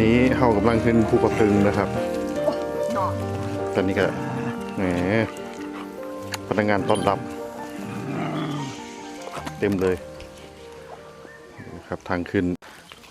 นี้เข้ากำลังขึ้นภูกระพึงนะครับ ตอนนี้ก็แหมพนักงานต้อนรับ เต็มเลยครับทางขึ้น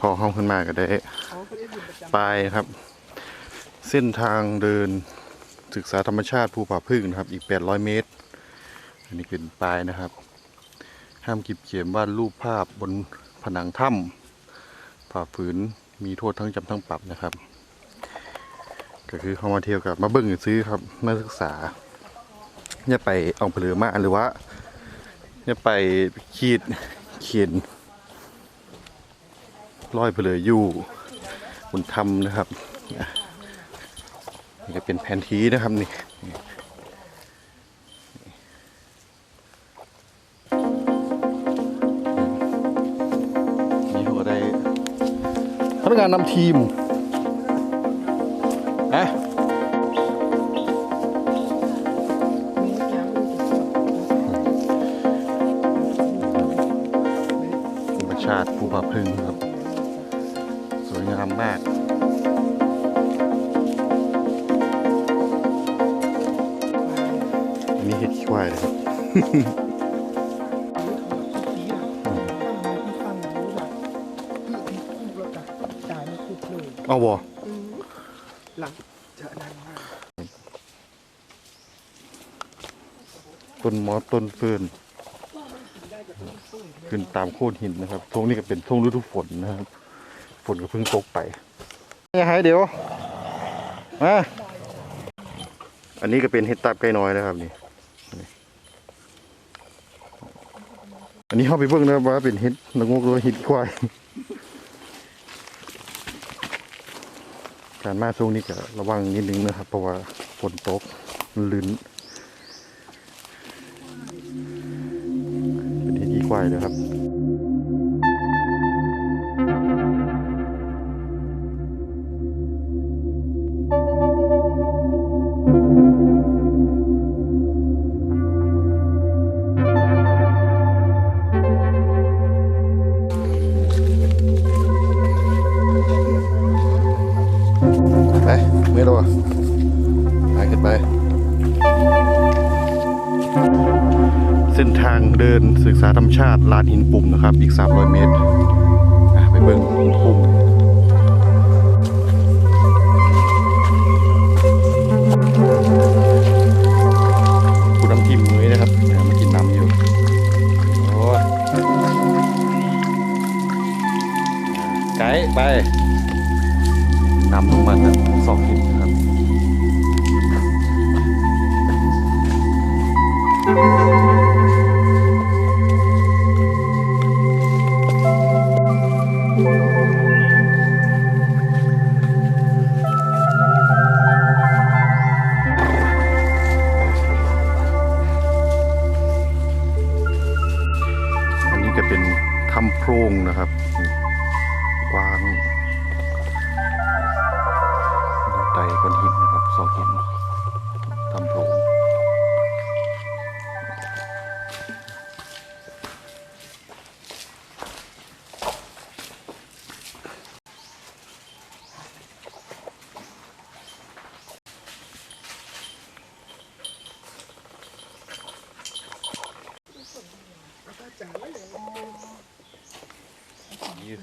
พอห้องขึ้นมาก็ได้เขาก็ไประจำไปครับ เส้นทางเดินศึกษาธรรมชาติภูผาพึ่งนะครับ อีก 800 เมตร อันนี้เป็นปลายนะครับ ห้ามกิบเขียนวาดรูปภาพบนผนังถ้ำฝ่าฝืน มีโทษทั้งจำทั้งปรับนะครับ ก็คือเข้ามาเที่ยวกับมาเบิ่งซื้อครับมาศึกษาอย่าไปเอาเปลือมาหรือว่าอย่าไปขีดเขียนร้อยเปลืออยู่บนถ้ำนะครับนี่ก็เป็นแผนที่นะครับนี่ พนักงานนำทีมนะธรรมชาติภูผาพึ่งครับ สวยงามมากอันนี้เห็ดขี้ควายเลยครับ เอาวอหลังจะนั่นมากต้นมอสต้นเฟิร์นขึ้นตามโค่นหินนะครับทงนี้ก็เป็นทงฤดูฝนนะครับ ฝนก็เพิ่งตกไปนี่ไงเดี๋ยวมาอันนี้ก็เป็นเห็ดตับไก่น้อยนะครับนี่ อันนี้เข้าไปเบิ่งนะครับว่าเป็นเห็ดละงกหรือว่าเห็ดควาย การมาช่วงนี้ก็ระวังนิดนึงนะครับ เพราะว่าฝนตกมันลื่นเป็นเห็ดขี้ควายนะครับ ไม่รอไปขึ้นไป เส้นทางเดินศึกษาธรรมชาติลานหินปุ่มนะครับ อีก 300 เมตร ไปเบิ่งหินปุ่ม เป็นถ้ำโพรงนะครับกว้างไต่ก้อนหินนะครับสองหินถ้ำโพรง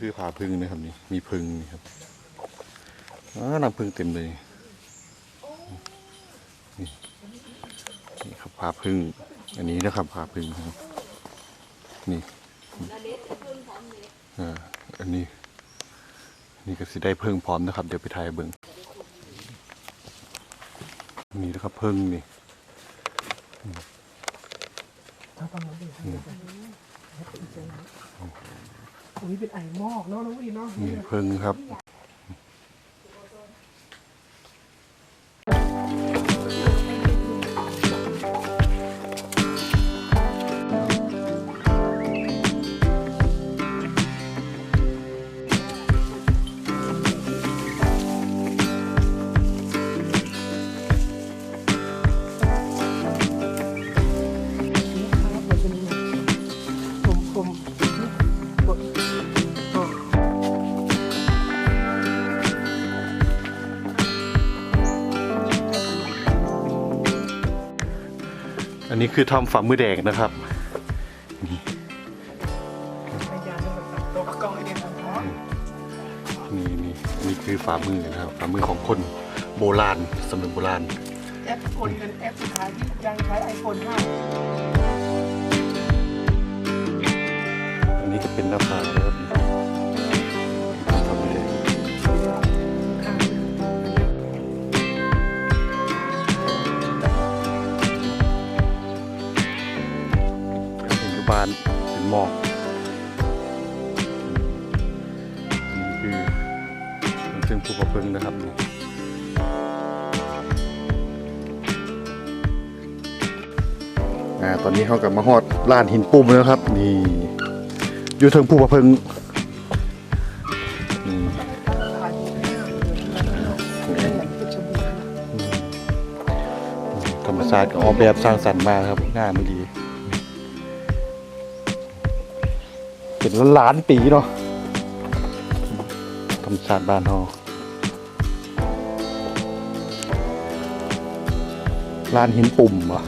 คือผาพึ่งนะครับนี่มีพึ่งนี่ครับอ่าน้ำพึ่งเต็มเลยนี่นี่ครับผาพึ่ง อันนี้นะครับผาพึ่งครับนี่อ่าอันนี้ นี่ก็สิได้เพิ่งพร้อมนะครับ เดี๋ยวไปถ่ายเบิ่งนี่นะครับเพิ่งนี่ อุ้ยเป็นไอหมอกเนาะน้องวีเนาะนี่เพิ่งครับ อันนี้คือทำฝ่ามือแดงนะครับพยายามจะแบบตัวกระกองไอเดียของพ่นี่นี่นี่คือฝ่ามือนะครับฝ่ามือของคนโบราณสมัยโบราณแอปคนเป็นแอปสุดท้ายที่ยังใช้ไอโฟน5อันนี้ก็เป็นหน้าผานะครับ เป็นยุบานเป็นหมอกอันนี้คือซึ่งภูกระเพิงนะครับอ่ตอนนี้เขากับมาฮอดลานหินปุ่มแล้วครับ นี่อยู่เทิงภูกระเพิงอืมถ่ายรูปให้หน่อยเดี๋ยวเราเพชรบูรณ์ธรรมศาสตร์ออกแบบสร้างสรรค์มาครับง่ายไม่ดี เป็นล้านปีเนาะธรรมชาติบ้านเราลานหินปุ่มเหรอ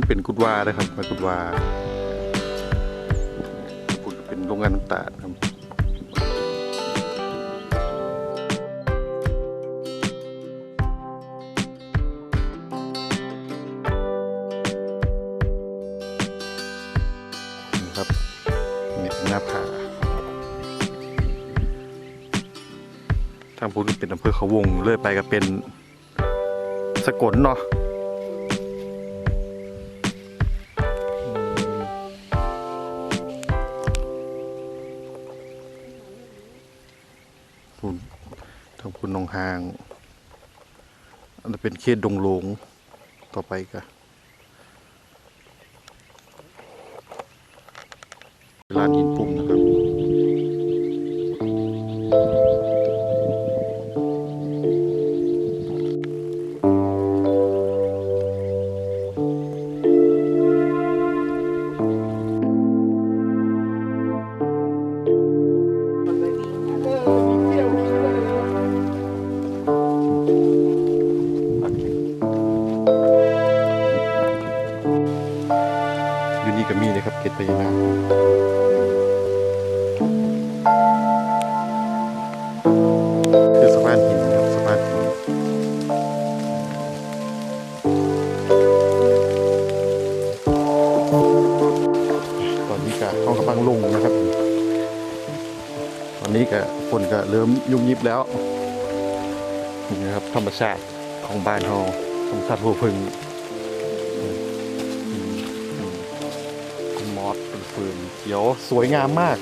พุ้นเป็นกุดวานะครับมากุดวาพุ้นเป็นโรงงานน้ำตาลครับนี่ครับนี่เป็นหน้าผาทางพุ้นเป็นอำเภอเขาวงเลื่อยไปก็เป็นสกลเนาะ นหนองหาง อันนั้นเป็นเขตดงหลงต่อไปก็ลานหินปุ่มนะครับ ยุ่งยิบแล้วนี่นะครับธรรมชาติของบ้านเราธรรมชาติหัวพึ่งมอสเป็นฟืนเขียวสวยงามมาก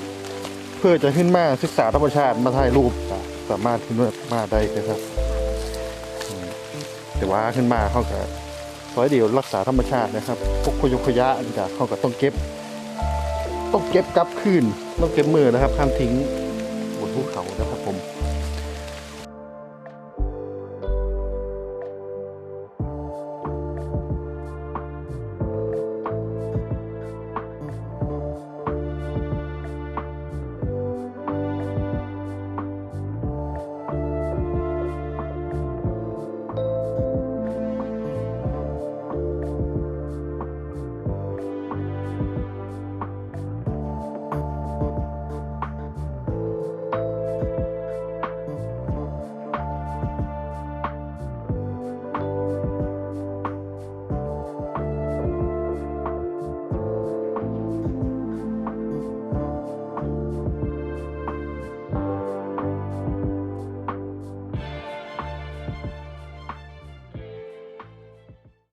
เพื่อจะขึ้นมาศึกษาธรรมชาติมาถ่ายรูปสามารถขึ้นมาได้นะครับ แต่ว่าขึ้นมาเขาก็ซอยเดียวรักษาธรรมชาตินะครับ พวกขยกขยะนี่ก็เขาก็ต้องเก็บ ต้องเก็บกลับคืนต้องเก็บมือนะครับห้ามทิ้งบนภูเขานะครับ